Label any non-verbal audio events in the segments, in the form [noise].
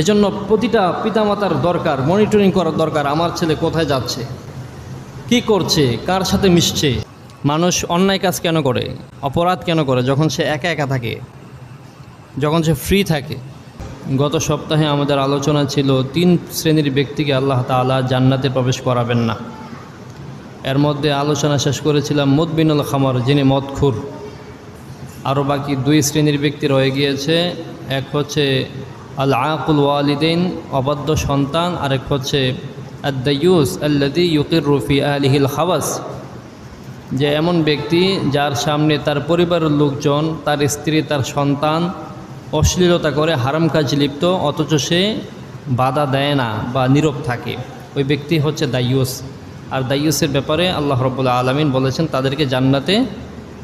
এজন্য প্রতিটা পিতামাতার দরকার মনিটরিং করার দরকার, আমার ছেলে কোথায় যাচ্ছে, কি করছে, কার সাথে মিশছে, মানুষ অন্যায় কাজ কেন করে, অপরাধ কেন করে, যখন সে একা একা থাকে, যখন সে ফ্রি থাকে। গত সপ্তাহে আমাদের আলোচনা ছিল, তিন শ্রেণির ব্যক্তিকে আল্লাহ তাআলা জান্নাতে প্রবেশ করাবেন না। এর মধ্যে আলোচনা শেষ করেছিলাম মুদবিনুল খামর, যিনি মদখুর। আরও বাকি দুই শ্রেণির ব্যক্তি রয়ে গিয়েছে, এক হচ্ছে আল আকুল ওয়ালিদিন, অবাধ্য সন্তান। আরেক হচ্ছে আদায়ুস আল্লাদি ইউকির রফি আলিহিল খাওয়াস যে এমন ব্যক্তি যার সামনে তার পরিবারের লোকজন, তার স্ত্রী, তার সন্তান অশ্লীলতা করে হারাম কাজ লিপ্ত, অথচ সে বাধা দেয় না বা নীরব থাকে। ওই ব্যক্তি হচ্ছে দায়ুস। আর দায়ুসের ব্যাপারে আল্লাহ রব্বুল্লা আলমিন বলেছেন, তাদেরকে জান্নাতে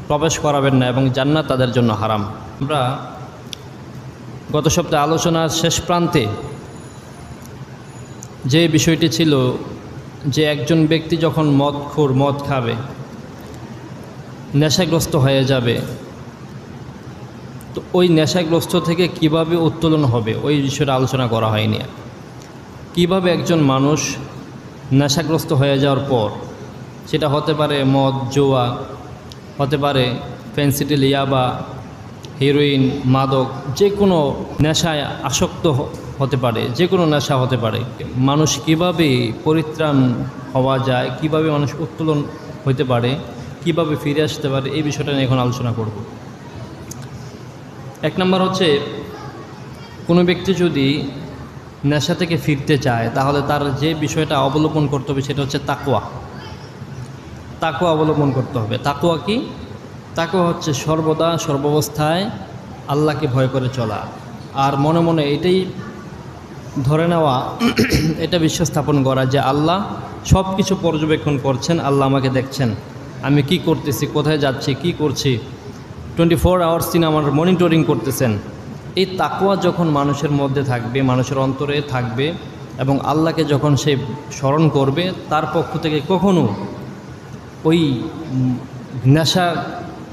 প্রবেশ করাবেন না এবং জান্নাত তাদের জন্য হারাম। আমরা গত সপ্তাহে আলোচনার শেষ প্রান্তে যে বিষয়টি ছিল যে একজন ব্যক্তি যখন মদ খোর, মদ খাবে, নেশাগ্রস্ত হয়ে যাবে, তো ওই নেশাগ্রস্ত থেকে কীভাবে উত্তোলন হবে? ওই বিষয়টা আলোচনা করা হয়নি। কীভাবে একজন মানুষ নেশাগ্রস্ত হয়ে যাওয়ার পর, সেটা হতে পারে মদ, জোয়া, হতে পারে ফেন্সিটিল ইয়াবা হিরোইন, মাদক যে কোনো নেশায় আসক্ত হতে পারে যে কোনো নেশা হতে পারে। মানুষ কীভাবে পরিত্রাণ হওয়া যায়, কীভাবে মানুষ উত্তোলন হতে পারে, কীভাবে ফিরে আসতে পারে, এই বিষয়টা নিয়ে এখন আলোচনা করব। এক নম্বর হচ্ছে, কোনো ব্যক্তি যদি নেশা থেকে ফিরতে চায়, তাহলে তার যে বিষয়টা অবলম্বন করতে হবে, সেটা হচ্ছে তাকোয়া তাকোয়া অবলম্বন করতে হবে। তাকোয়া কি? তাকোয়া হচ্ছে সর্বদা, সর্বাবস্থায় আল্লাহকে ভয় করে চলা। আর মনে মনে এটাই ধরে নেওয়া, [clears throat] এটা বিশ্বাস স্থাপন করা যে আল্লাহ সব কিছু পর্যবেক্ষণ করছেন, আল্লাহ আমাকে দেখছেন। আমি কি করতেছি, কোথায় যাচ্ছি, কি করছি? টোয়েন্টি ফোর আওয়ার্স তিনি আমার মনিটরিং করতেছেন। এই তাকুয়া যখন মানুষের মধ্যে থাকবে, মানুষের অন্তরে থাকবে এবং আল্লাহকে যখন সে স্মরণ করবে, তার পক্ষ থেকে কখনো ওই নেশা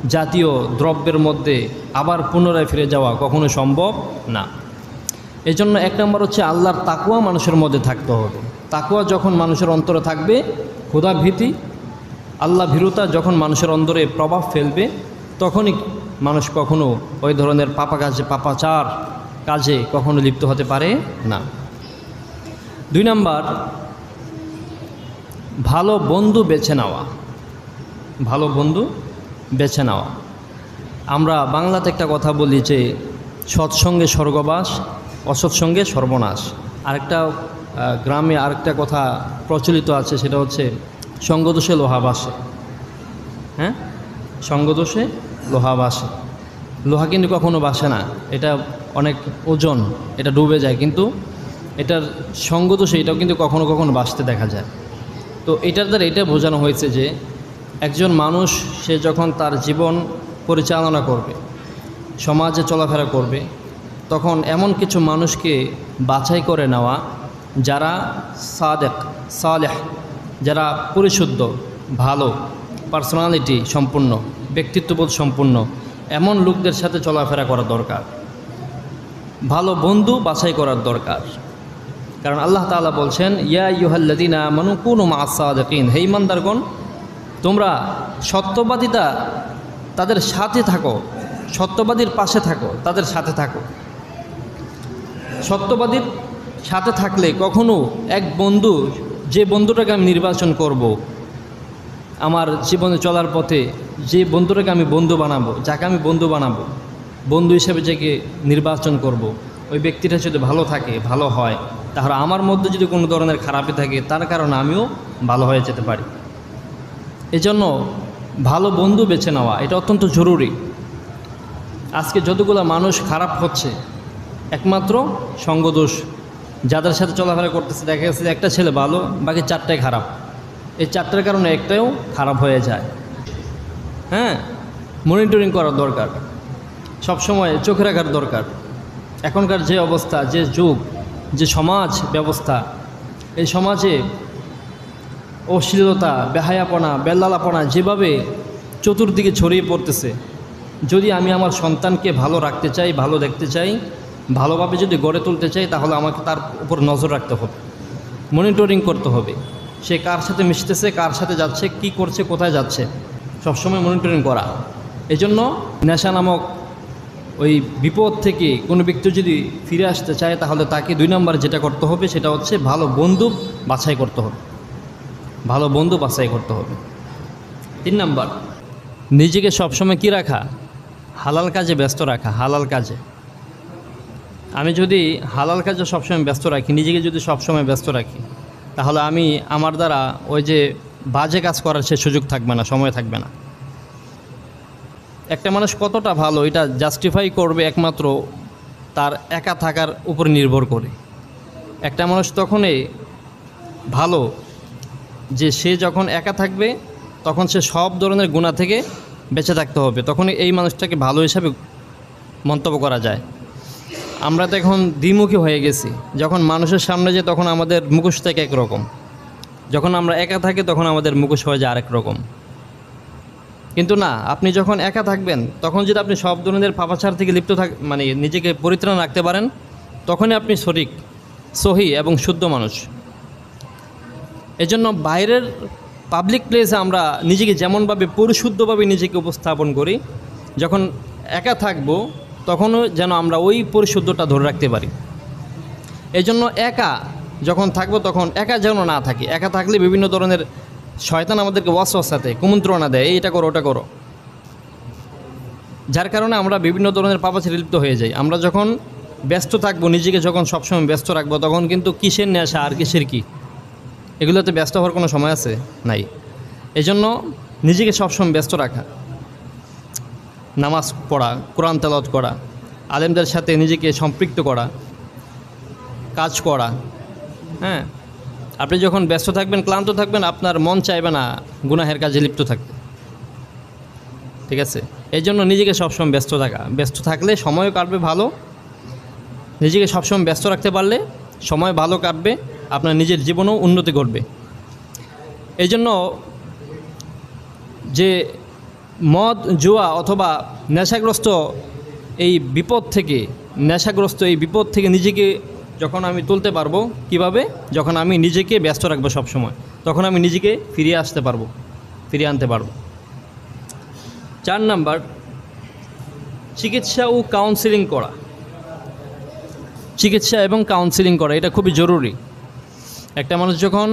জাতীয় দ্রব্যের মধ্যে আবার পুনরায় ফিরে যাওয়া কখনো সম্ভব না। এজন্য এক নম্বর হচ্ছে আল্লাহর তাকুয়া মানুষের মধ্যে থাকতে হবে। তাকুয়া যখন মানুষের অন্তরে থাকবে, ক্ষুধা, ভীতি, আল্লাহ ভীরুতা যখন মানুষের অন্তরে প্রভাব ফেলবে, তখনই মানুষ কখনো ওই ধরনের পাপা কাজে পাপাচার কাজে কখনো লিপ্ত হতে পারে না। দুই নাম্বার, ভালো বন্ধু বেছে নেওয়া। ভালো বন্ধু বেছে নেওয়া। আমরা বাংলাতে একটা কথা বলি যে সৎসঙ্গে স্বর্গবাস অসৎসঙ্গে সর্বনাশ। আরেকটা গ্রামে আরেকটা কথা প্রচলিত আছে, সেটা হচ্ছে সঙ্গদোষে লোহাবাসে হ্যাঁ? সঙ্গদোষে লোহাবাসে লোহা কিন্তু কখনো বাসে না। এটা অনেক ওজন, এটা ডুবে যায়। কিন্তু এটার সঙ্গদোষে এটাও কিন্তু কখনো কখনো বাসতে দেখা যায়। তো এটার দ্বারা এটা বোঝানো হয়েছে যে একজন মানুষ, সে যখন তার জীবন পরিচালনা করবে, সমাজে চলাফেরা করবে, তখন এমন কিছু মানুষকে বাছাই করে নেওয়া, যারা সাদেক, সালেহ, যারা পরিশুদ্ধ, ভালো পার্সোনালিটি সম্পূর্ণ, ব্যক্তিত্ববোধ সম্পূর্ণ, এমন লোকদের সাথে চলাফেরা করা দরকার। ভালো বন্ধু বাছাই করার দরকার। কারণ আল্লাহ তাআলা বলছেন, ইয়া ইউহাল্লাদিনা মানু কুনু মাসাদিন হে ইমানদারগণ তোমরা সত্যবাদিতা, তাদের সাথে থাকো সত্যবাদীর পাশে থাকো, তাদের সাথে থাকো সত্যবাদীর সাথে থাকলে কখনো এক বন্ধু, যে বন্ধুটাকে আমি নির্বাচন করব। আমার জীবনে চলার পথে যে বন্ধুটাকে আমি বন্ধু বানাবো, যাকে আমি বন্ধু বানাবো, বন্ধু হিসেবে যাকে নির্বাচন করব। ওই ব্যক্তিটা যদি ভালো থাকে, ভালো হয়, তাহলে আমার মধ্যে যদি কোনো ধরনের খারাপই থাকে, তার কারণে আমিও ভালো হয়ে যেতে পারি এজন্য ভালো বন্ধু বেছে নেওয়া, এটা অত্যন্ত জরুরি। আজকে যতগুলো মানুষ খারাপ হচ্ছে, একমাত্র সঙ্গদোষ যাদের সাথে চলাফেরা করতেছে, দেখা গেছে একটা ছেলে ভালো, বাকি চারটাই খারাপ। এই চারটার কারণে একটাও খারাপ হয়ে যায়। হ্যাঁ মনিটরিং করার দরকার। সবসময় চোখে রাখার দরকার। এখনকার যে অবস্থা, যে যুগ, যে সমাজ ব্যবস্থা, এই সমাজে অশ্লীলতা, বেহায়াপনা, বেল্লালাপনা যেভাবে চতুর্দিকে ছড়িয়ে পড়তেছে, যদি আমি আমার সন্তানকে ভালো রাখতে চাই, ভালো দেখতে চাই, ভালোভাবে যদি গড়ে তুলতে চাই, তাহলে আমাকে তার উপর নজর রাখতে হবে মনিটরিং করতে হবে। সে কার সাথে মিশতেছে, কার সাথে যাচ্ছে, কি করছে, কোথায় যাচ্ছে, সবসময় মনিটরিং করা। এজন্য নেশা নামক ওই বিপদ থেকে কোনো ব্যক্তি যদি ফিরে আসতে চায়, তাহলে তাকে দুই নম্বর যেটা করতে হবে, সেটা হচ্ছে ভালো বন্ধু বাছাই করতে হবে। ভালো বন্ধু বাছাই করতে হবে। তিন নাম্বার, নিজেকে সবসময় কি রাখা? হালাল কাজে ব্যস্ত রাখা, হালাল কাজে। আমি যদি হালাল কাজে সবসময় ব্যস্ত রাখি, নিজেকে যদি সবসময় ব্যস্ত রাখি, তাহলে আমি আমার দ্বারা ওই যে বাজে কাজ করার সে সুযোগ থাকবে না, সময় থাকবে না। একটা মানুষ কতটা ভালো, এটা জাস্টিফাই করবে একমাত্র তার একা থাকার উপর নির্ভর করে। একটা মানুষ তখনই ভালো যে সে যখন একা থাকবে, তখন সে সব ধরনের গুণা থেকে বেঁচে থাকতে হবে। তখন এই মানুষটাকে ভালো হিসাবে মন্তব্য করা যায়। আমরা তো এখন দ্বিমুখী হয়ে গেছি। যখন মানুষের সামনে যে তখন আমাদের মুখোশ থেকে একরকম। যখন আমরা একা থাকি, তখন আমাদের মুখোশ হয়ে যায় আরেক রকম। কিন্তু না, আপনি যখন একা থাকবেন, তখন যদি আপনি সব ধরনের পাপাচার থেকে লিপ্ত থাক মানে নিজেকে পরিত্রাণ রাখতে পারেন, তখনই আপনি শরিক সহি এবং শুদ্ধ মানুষ। এজন্য বাইরের পাবলিক প্লেসে আমরা নিজেকে যেমনভাবে পরিশুদ্ধভাবে নিজেকে উপস্থাপন করি, যখন একা থাকব তখনও যেন আমরা ওই পরিশুদ্ধটা ধরে রাখতে পারি। এই জন্য একা যখন থাকব তখন একা যেন না থাকি, একা থাকলে বিভিন্ন ধরনের শয়তান আমাদেরকে ওয়াসওয়াসাতে, কুমন্ত্রণা দেয়, এইটা করো, ওটা করো। যার কারণে আমরা বিভিন্ন ধরনের পাপাচে লিপ্ত হয়ে যাই। আমরা যখন ব্যস্ত থাকব, নিজেকে যখন সবসময় ব্যস্ত রাখব, তখন কিন্তু কিসের নেশা আর কিসের কি? এগুলোতে ব্যস্ত হওয়ার কোনো সময় আছে? নাই। এজন্য নিজেকে সবসময় ব্যস্ত রাখা। নামাজ পড়া, কোরআন তেলত করা, আলেমদের সাথে নিজেকে সম্পৃক্ত করা, কাজ করা হ্যাঁ? আপনি যখন ব্যস্ত থাকবেন, ক্লান্ত থাকবেন, আপনার মন চাইবে না গুনাহের কাজে লিপ্ত থাকতে। ঠিক আছে? এই জন্য নিজেকে সবসময় ব্যস্ত থাকা। ব্যস্ত থাকলে সময়ও কাটবে ভালো। নিজেকে সবসময় ব্যস্ত রাখতে পারলে সময় ভালো কাটবে। আপনার নিজের জীবনেও উন্নতি ঘটবে। এই জন্য যে মদ, জুয়া অথবা নেশাগ্রস্ত এই বিপদ থেকে, নেশাগ্রস্ত এই বিপদ থেকে নিজেকে যখন আমি তুলতে পারব, কীভাবে? যখন আমি নিজেকে ব্যস্ত রাখব সবসময়। তখন আমি নিজেকে ফিরিয়ে আসতে পারব, ফিরিয়ে আনতে পারব। চার নাম্বার, চিকিৎসা ও কাউন্সিলিং করা। চিকিৎসা এবং কাউন্সিলিং করা, এটা খুবই জরুরি। একটা মানুষ যখন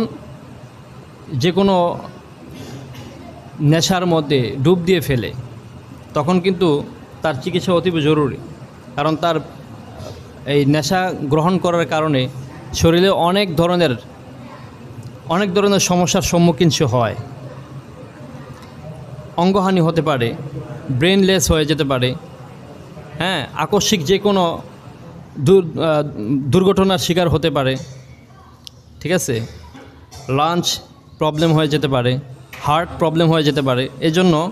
যে কোনো নেশার মধ্যে ডুব দিয়ে ফেলে, তখন কিন্তু তার চিকিৎসা অতীব জরুরি। কারণ তার এই নেশা গ্রহণ করার কারণে শরীরে অনেক ধরনের অনেক ধরনের সমস্যার সম্মুখীন সে হয়। অঙ্গহানি হতে পারে ব্রেনলেস হয়ে যেতে পারে। হ্যাঁ আকস্মিক যে কোনো দুর দুর্ঘটনার শিকার হতে পারে। ঠিক আছে? লাঞ্চ প্রবলেম হয়ে যেতে পারে হার্ট প্রবলেম হয়ে যেতে পারে। এজন্য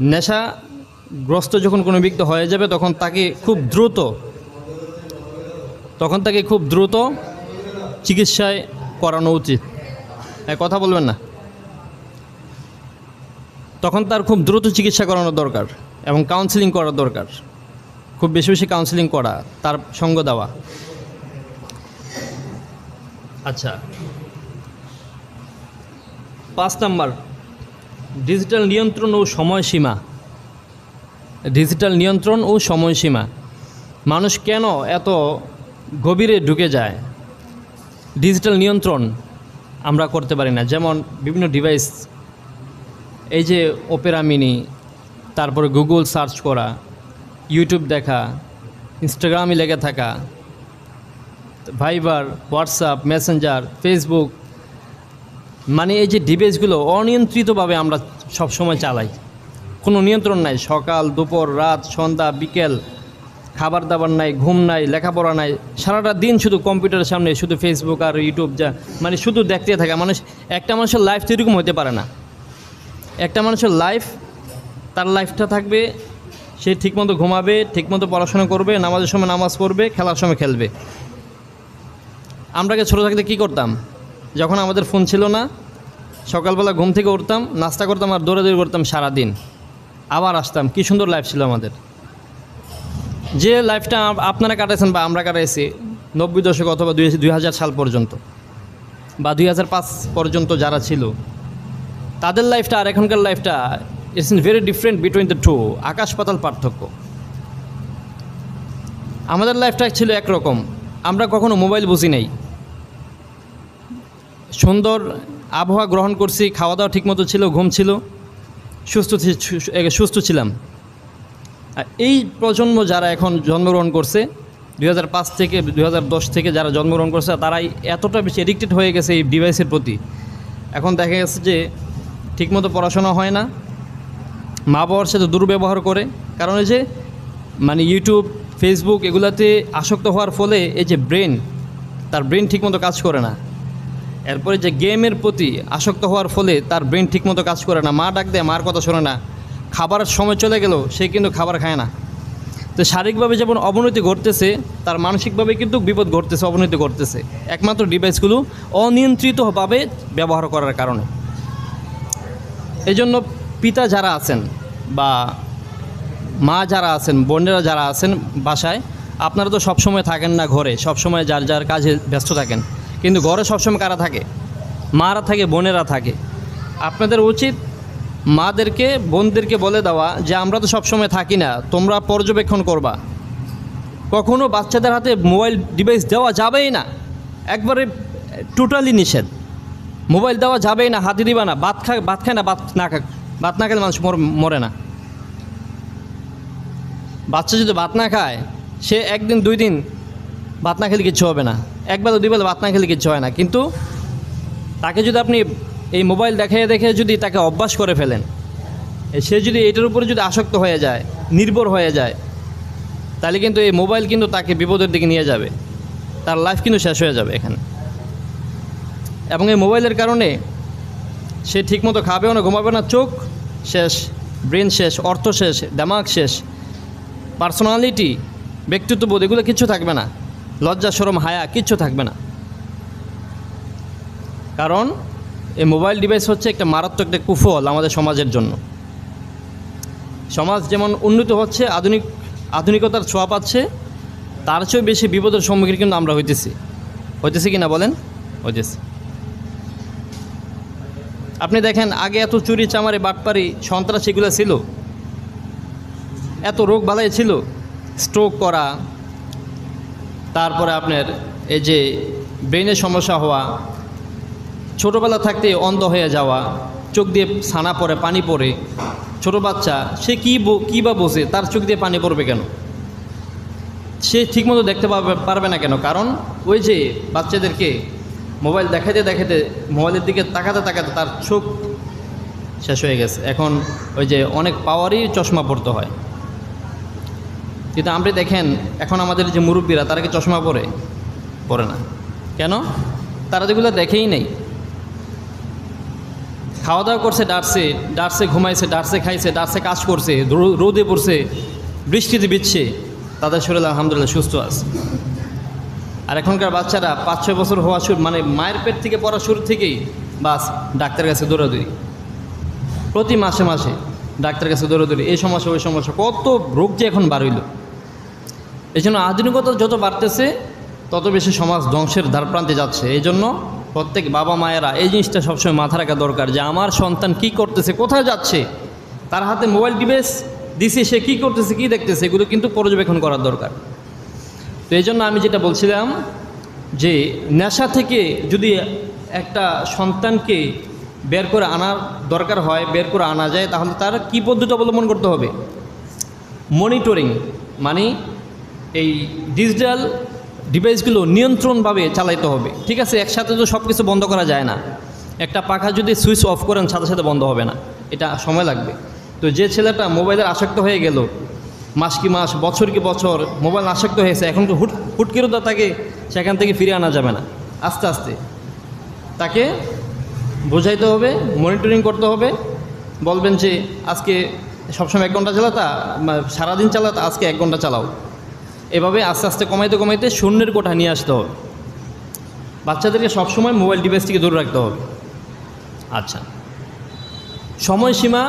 নেশাগ্রস্ত যখন কোনো ব্যক্তি হয়ে যাবে, তখন তাকে খুব দ্রুত, তখন তাকে খুব দ্রুত চিকিৎসায় করানো উচিত। হ্যাঁ কথা বলবেন না। তখন তার খুব দ্রুত চিকিৎসা করানো দরকার এবং কাউন্সিলিং করা দরকার। খুব বেশি বেশি কাউন্সিলিং করা, তার সঙ্গ দেওয়া। আচ্ছা। পাঁচ নাম্বার। ডিজিটাল নিয়ন্ত্রণ ও সময়সীমা। ডিজিটাল নিয়ন্ত্রণ ও সময়সীমা। মানুষ কেন এত গভীরে ঢুকে যায়? ডিজিটাল নিয়ন্ত্রণ আমরা করতে পারি না। যেমন বিভিন্ন ডিভাইস এই যে ওপেরা মিনি তারপরে গুগল সার্চ করা ইউটিউব দেখা ইনস্টাগ্রামে লেগে থাকা ভাইবার হোয়াটসঅ্যাপ মেসেঞ্জার ফেসবুক মানে এই যে ডিভাইসগুলো অনিয়ন্ত্রিতভাবে আমরা সব সময় চালাই। কোনো নিয়ন্ত্রণ নাই। সকাল, দুপুর, রাত, সন্ধ্যা, বিকেল খাবার দাবার নাই, ঘুম নাই, লেখাপড়া নাই। সারাটা দিন শুধু কম্পিউটারের সামনে, শুধু ফেসবুক আর ইউটিউব যা মানে শুধু দেখতে থাকা। মানুষ একটা মানুষের লাইফ তো এরকম হতে পারে না। একটা মানুষের লাইফ তার লাইফটা থাকবে, সে ঠিকমতো ঘুমাবে, ঠিকমতো পড়াশোনা করবে, নামাজের সময় নামাজ পড়বে, খেলার সময় খেলবে। আমরা আগে ছোটো থাকতে কী করতাম? যখন আমাদের ফোন ছিল না, সকালবেলা ঘুম থেকে উঠতাম, নাস্তা করতাম আর দৌড়াদৌড়ি করতাম সারা দিন আবার আসতাম, কী সুন্দর লাইফ ছিল আমাদের। যে লাইফটা আপনারা কাটাইছেন বা আমরা কাটাইছি, নব্বই দশক অথবা দুই দুই হাজার সাল পর্যন্ত বা দুই হাজার পাঁচ পর্যন্ত যারা ছিল, তাদের লাইফটা আর এখনকার লাইফটা it's in very different between the two আকাশ পাতাল পার্থক্য। আমাদের লাইফটা ছিল একরকম। আমরা কখনো মোবাইল বুঝি নাই। সুন্দর আবহাওয়া গ্রহণ করছি খাওয়া দাওয়া ঠিকমতো ছিল, ঘুম ছিল, সুস্থ সুস্থ ছিলাম। আর এই প্রজন্ম যারা এখন জন্মগ্রহণ করছে দু হাজার পাঁচ থেকে দু হাজার দশ থেকে যারা জন্মগ্রহণ করছে, তারাই এতটা বেশি এডিক্টেড হয়ে গেছে এই ডিভাইসের প্রতি। এখন দেখা গেছে যে ঠিকমতো পড়াশোনা হয় না মা বাবার সাথে দুর্ব্যবহার করে, কারণ এই যে মানে ইউটিউব ফেসবুক এগুলাতে আসক্ত হওয়ার ফলে এই যে ব্রেন তার ব্রেন ঠিকমতো কাজ করে না। এরপরে যে গেমের প্রতি আসক্ত হওয়ার ফলে তার ব্রেন ঠিকমতো কাজ করে না। মা ডাক দেয়, মার কথা শোনে না। খাবারের সময় চলে গেল সে কিন্তু খাবার খায় না। তো শারীরিকভাবে যেমন অবনতি ঘটতেছে, তার মানসিকভাবে কিন্তু বিপদ ঘটতেছে, অবনতি ঘটতেছে। একমাত্র ডিভাইসগুলো অনিয়ন্ত্রিতভাবে ব্যবহার করার কারণে। এই জন্য পিতা যারা আছেন বা মা যারা আছেন, বোনেরা যারা আছেন বাসায়, আপনারা তো সবসময় থাকেন না ঘরে, সবসময় যার যার কাজে ব্যস্ত থাকেন। কিন্তু ঘরে সবসময় কারা থাকে? মারা থাকে, বোনেরা থাকে। আপনাদের উচিত মাদেরকে, বোনদেরকে বলে দেওয়া যে, আমরা তো সবসময় থাকি না, তোমরা পর্যবেক্ষণ করবা। কখনো বাচ্চাদের হাতে মোবাইল ডিভাইস দেওয়া যাবেই না। একবারে টোটালি নিষেধ। মোবাইল দেওয়া যাবেই না, হাতে দিবা না, ভাত খা ভাত খায় না, ভাত না খাক ভাত না খেলে মানুষ মরে না। বাচ্চা যদি ভাত না খায়, সে একদিন, দুই দিন ভাত না খেলে কিচ্ছু হবে না। একবেলা দুই বেলা ভাত না খেলে কিছু হয় না। কিন্তু তাকে যদি আপনি এই মোবাইল দেখে দেখে যদি তাকে অভ্যাস করে ফেলেন, সে যদি এটার উপরে যদি আসক্ত হয়ে যায়, নির্ভর হয়ে যায়, তাহলে কিন্তু এই মোবাইল কিন্তু তাকে বিপদের দিকে নিয়ে যাবে। তার লাইফ কিন্তু শেষ হয়ে যাবে এখানে। এবং এই মোবাইলের কারণে সে ঠিকমতো খাবেও না, ঘুমাবে না, চোখ শেষ ব্রেন শেষ, অর্থ শেষ, দেমাগ শেষ পার্সোনালিটি ব্যক্তিত্ববোধ এগুলো কিচ্ছু থাকবে না। লজ্জা সরম হায়া কিচ্ছু থাকবে না। কারণ এই মোবাইল ডিভাইস হচ্ছে একটা মারাত্মক একটা কুফল আমাদের সমাজের জন্য। সমাজ যেমন উন্নত হচ্ছে, আধুনিক, আধুনিকতার ছোঁয়া পাচ্ছে, তার চেয়েও বেশি বিপদের সম্মুখীন কিন্তু আমরা হইতেছি। হইতেছি কি না বলেন? হইতেছি। আপনি দেখেন, আগে এত চুরি, চামারি, বাটপারি, সন্ত্রাস এগুলো ছিল। এত রোগ বালাই ছিল। স্ট্রোক করা তারপরে আপনার এই যে ব্রেনের সমস্যা হওয়া, ছোটোবেলা থাকতে অন্ধ হয়ে যাওয়া, চোখ দিয়ে ছানা পড়ে, পানি পড়ে, ছোট বাচ্চা, সে কী কী বা বোঝে, তার চোখ দিয়ে পানি পড়বে কেন? সে ঠিকমতো দেখতে পারবে না কেন? কারণ ওই যে বাচ্চাদেরকে মোবাইল দেখাতে দেখাতে মোবাইলের দিকে তাকাতে তাকাতে তার চোখ শেষ হয়ে গেছে। এখন ওই যে অনেক পাওয়ারই চশমা পড়তে হয়। কিন্তু আপনি দেখেন, এখন আমাদের যে মুরব্বীরা, তারা কি চশমা পরে? পরে না। কেন? তারা যেগুলো দেখেই নেই। খাওয়া দাওয়া করছে, ডারসে ডারসে ঘুমাইছে, ডারসে খাইছে, ডারসে কাজ করছে রোদে পড়ছে, বৃষ্টিতে বিচ্ছে তাদের শরীর আলহামদুলিল্লাহ সুস্থ আছে। আর এখনকার বাচ্চারা পাঁচ, ছয় বছর হওয়া শুরু মানে মায়ের পেট থেকে পড়া শুরু থেকেই বাস ডাক্তারের কাছে দৌড়াদৌড়ি। প্রতি মাসে মাসে ডাক্তারের কাছে দৌড়াদৌড়ি। এই সমস্যা, ওই সমস্যা, কত রোগ যে এখন বাড়ইল। এই জন্য আধুনিকতা যত বাড়তেছে, তত বেশি সমাজ ধ্বংসের দ্বারপ্রান্তে যাচ্ছে। এই জন্য প্রত্যেক বাবা মায়েরা এই জিনিসটা সবসময় মাথা রাখা দরকার যে আমার সন্তান কি করতেছে, কোথায় যাচ্ছে, তার হাতে মোবাইল ডিভাইস দিছে, সে কী করতেছে, কী দেখতেছে, এগুলো কিন্তু পর্যবেক্ষণ করার দরকার। তো এই জন্য আমি যেটা বলছিলাম যে নেশা থেকে যদি একটা সন্তানকে বের করে আনার দরকার হয়, বের করে আনা যায়, তাহলে তার কী পদ্ধতি অবলম্বন করতে হবে? মনিটরিং মানে এই ডিজিটাল ডিভাইসগুলো নিয়ন্ত্রণভাবে চালাইতে হবে। ঠিক আছে? একসাথে তো সব কিছু বন্ধ করা যায় না। একটা পাখা যদি সুইচ অফ করেন, সাথে সাথে বন্ধ হবে না। এটা সময় লাগবে। তো যে ছেলেটা মোবাইলের আসক্ত হয়ে গেল, মাস কি মাস, বছর কি বছর মোবাইল আসক্ত হয়েছে, এখন তো হুট হুটকিরোদা তাকে সেখান থেকে ফিরে আনা যাবে না। আস্তে আস্তে। তাকে বোঝাইতে হবে মনিটরিং করতে হবে। বলবেন যে, আজকে সবসময় এক ঘণ্টা চালাতা সারাদিন চালাতা, আজকে এক ঘণ্টা চালাও। এভাবে আস্তে আস্তে কমাইতে কমাইতে শূন্যের কোঠা নিয়ে আসতে হবে। বাচ্চাদেরকে সবসময় মোবাইল ডিভাইস থেকে দূরে রাখতে হবে। আচ্ছা। সময়সীমা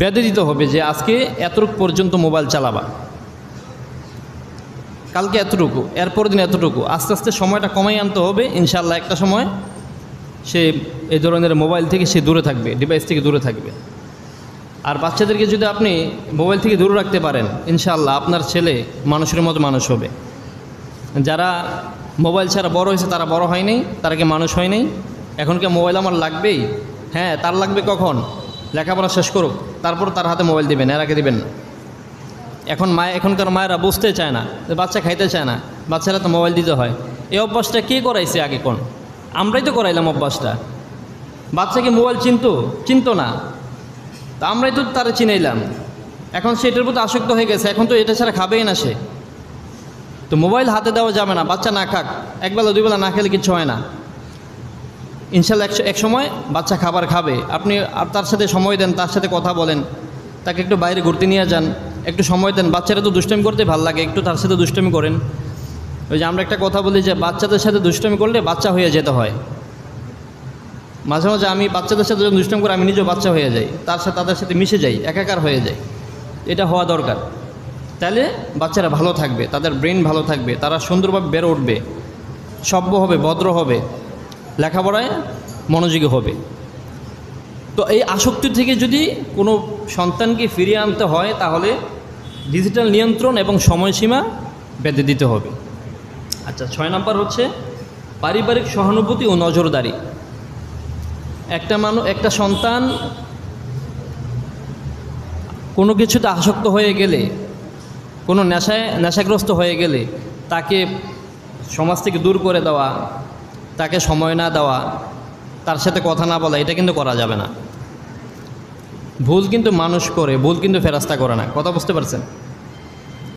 বেঁধে দিতে হবে যে আজকে এতটুক পর্যন্ত মোবাইল চালাবা। কালকে এতটুকু এরপর দিন এতটুকু, আস্তে আস্তে সময়টা কমাই আনতে হবে। ইনশাল্লাহ একটা সময় সে এই ধরনের মোবাইল থেকে সে দূরে থাকবে ডিভাইস থেকে দূরে থাকবে। আর বাচ্চাদেরকে যদি আপনি মোবাইল থেকে দূরে রাখতে পারেন ইনশাল্লাহ আপনার ছেলে মানুষের মতো মানুষ হবে। যারা মোবাইল ছাড়া বড় হয়েছে, তারা বড় হয় নাই, তারা কি মানুষ হয় নাই? এখন কি মোবাইল আমার লাগবেই? হ্যাঁ তার লাগবে কখন? লেখাপড়া শেষ করুক, তারপর তার হাতে মোবাইল দিবেন, এর আগে দিবেন না। এখন মায় এখনকার মায়েরা বুঝতে চায় না বাচ্চা খাইতে চায় না, বাচ্চারা তো মোবাইল দিতে হয়। এই অভ্যাসটা কে করাইছে আগে কোন? আমরাই তো করাইলাম অভ্যাসটা। বাচ্চাকে মোবাইল চিনতো? চিনতো না। তা আমরাই তো তারা চিনাইলাম। এখন সে এটার প্রতি আসক্ত হয়ে গেছে, এখন তো এটা ছাড়া খাবেই না সে। তো মোবাইল হাতে দেওয়া যাবে না, বাচ্চা না খাক, একবেলা দুইবেলা না খেলে কিছু হয় না। ইনশাল্লাহ এক সময় বাচ্চা খাবার খাবে। আপনি আর তার সাথে সময় দেন, তার সাথে কথা বলেন, তাকে একটু বাইরে ঘুরতে নিয়ে যান, একটু সময় দেন। বাচ্চারা তো দুষ্টামি করতে ভালো লাগে, একটু তার সাথে দুষ্টামি করেন। ওই যে আমরা একটা কথা বলি যে, বাচ্চাদের সাথে দুষ্টামি করলে বাচ্চা হয়ে যেতে হয়। মাঝে মাঝে আমি বাচ্চাদের সাথে যখন দুষ্টামি করে, আমি নিজেও বাচ্চা হয়ে যাই। তার সাথে, তাদের সাথে মিশে যাই, একাকার হয়ে যাই। এটা হওয়া দরকার। তাহলে বাচ্চারা ভালো থাকবে, তাদের ব্রেন ভালো থাকবে, তারা সুন্দরভাবে বেড়ে উঠবে, সভ্য হবে, ভদ্র হবে, লেখাপড়ায় মনোযোগী হবে। তো এই আসক্তি থেকে যদি কোনো সন্তানকে ফিরিয়ে আনতে হয়, তাহলে ডিজিটাল নিয়ন্ত্রণ এবং সময়সীমা বেঁধে দিতে হবে। আচ্ছা ছয় নম্বর হচ্ছে পারিবারিক সহানুভূতি ও নজরদারি। একটা মানুষ একটা সন্তান কোনো কিছুতে আসক্ত হয়ে গেলে, কোনো নেশায়, নেশাগ্রস্ত হয়ে গেলে তাকে সমাজ থেকে দূর করে দেওয়া, তাকে সময় না দেওয়া, তার সাথে কথা না বলা, এটা কিন্তু করা যাবে না। ভুল কিন্তু মানুষ করে, ভুল কিন্তু ফেরাস্তা করে না। কথা বুঝতে পারছেন?